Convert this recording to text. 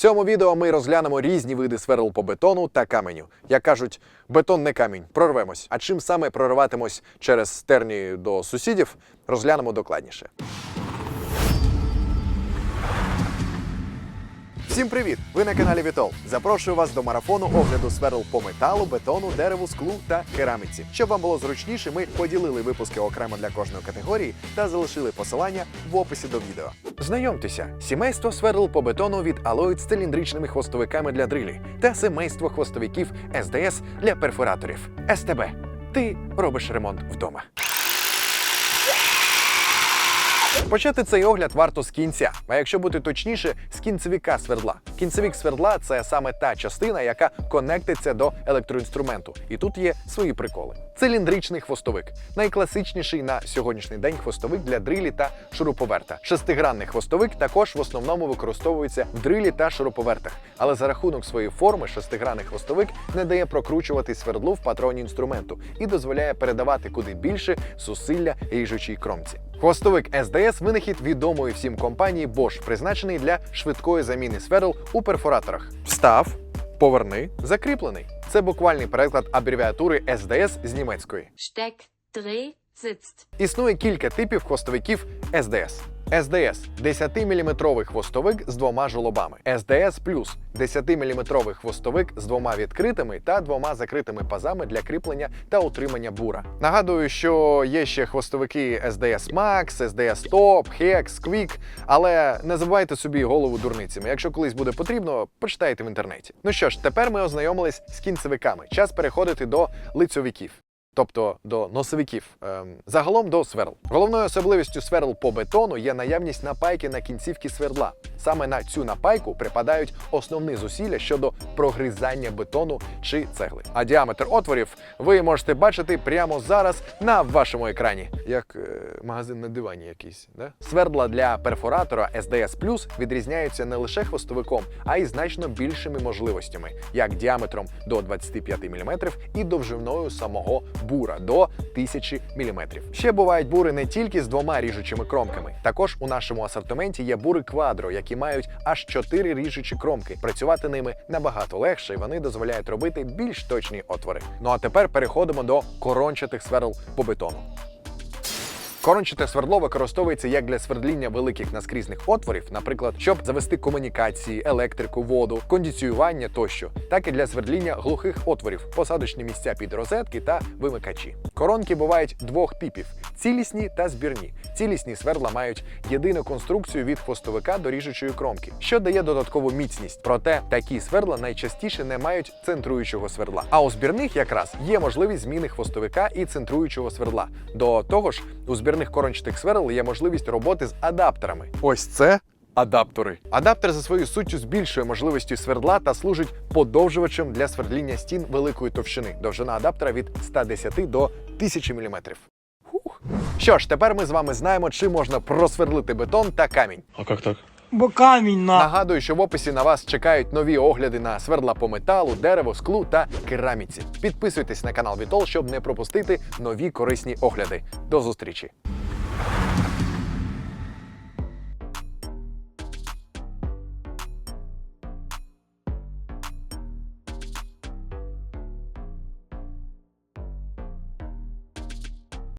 цьому відео ми розглянемо різні види сверл по бетону та каменю. Як кажуть, бетон не камінь, прорвемось. А чим саме прориватимось через стерні до сусідів, розглянемо докладніше. Всім привіт! Ви на каналі Вітол. Запрошую вас до марафону огляду сверл по металу, бетону, дереву, склу та кераміці. Щоб вам було зручніше, ми поділили випуски окремо для кожної категорії та залишили посилання в описі до відео. Знайомтеся, сімейство сверл по бетону від Alloyd з циліндричними хвостовиками для дрилі та семейство хвостовиків SDS для перфораторів. СТБ. Ти робиш ремонт вдома. Почати цей огляд варто з кінця, а якщо бути точніше, з кінцевіка свердла. Кінцевік свердла це саме та частина, яка конектиться до електроінструменту. І тут є свої приколи. Циліндричний хвостовик найкласичніший на сьогоднішній день хвостовик для дрилі та шуруповерта. Шестигранний хвостовик також в основному використовується в дрилі та шуруповертах, але за рахунок своєї форми шестигранний хвостовик не дає прокручувати свердлу в патроні інструменту і дозволяє передавати куди більше зусилля ріжучій кромці. Хвостовик SDS – винахід відомої всім компанії Bosch, призначений для швидкої заміни сверл у перфораторах. Встав, поверни, закріплений. Це буквальний переклад абревіатури СДС з німецької. Штек dreh, sitzt. Існує кілька типів хвостовиків SDS. SDS 10-мм хвостовик з двома жолобами. SDS Plus 10-мм хвостовик з двома відкритими та двома закритими пазами для кріплення та утримання бура. Нагадую, що є ще хвостовики SDS Max, SDS Top, Hex, Quick, але не забувайте собі голову дурницями. Якщо колись буде потрібно, почитайте в інтернеті. Ну що ж, тепер ми ознайомились з кінцевиками. Час переходити до лицьовиків. Тобто до носовиків, ем, загалом до сверл. Головною особливістю сверл по бетону є наявність напайки на кінцівки свердла. Саме на цю напайку припадають основні зусилля щодо прогризання бетону чи цегли. А діаметр отворів ви можете бачити прямо зараз на вашому екрані, як е, магазин на дивані якийсь. Да? Свердла для перфоратора SDS Plus відрізняються не лише хвостовиком, а й значно більшими можливостями, як діаметром до 25 мм і довжиною самого бура до 1000 мм. Ще бувають бури не тільки з двома ріжучими кромками. Також у нашому асортименті є бури квадро, які мають аж 4 ріжучі кромки. Працювати ними набагато легше, і вони дозволяють робити більш точні отвори. Ну а тепер переходимо до корончатих сверл по бетону. Корончате свердло використовується як для свердління великих наскрізних отворів, наприклад, щоб завести комунікації, електрику, воду, кондиціювання тощо, так і для свердління глухих отворів, посадочні місця під розетки та вимикачі. Коронки бувають двох типів: цілісні та збірні. Цілісні свердла мають єдину конструкцію від хвостовика до ріжучої кромки, що дає додаткову міцність. Проте такі свердла найчастіше не мають центруючого свердла. А у збірних якраз є можливість зміни хвостовика і центруючого свердла. До того ж, у збірних корончатих сверл є можливість роботи з адаптерами. Ось це. Адаптери. Адаптер за своєю суттю збільшує можливості свердла та служить подовжувачем для свердління стін великої товщини. Довжина адаптера від 110 до 1000 мм. Фух. Що ж, тепер ми з вами знаємо, чи можна просвердлити бетон та камінь. А як так? Бо камінь на. Нагадую, що в описі на вас чекають нові огляди на свердла по металу, дерево, склу та кераміці. Підписуйтесь на канал Вітол, щоб не пропустити нові корисні огляди. До зустрічі!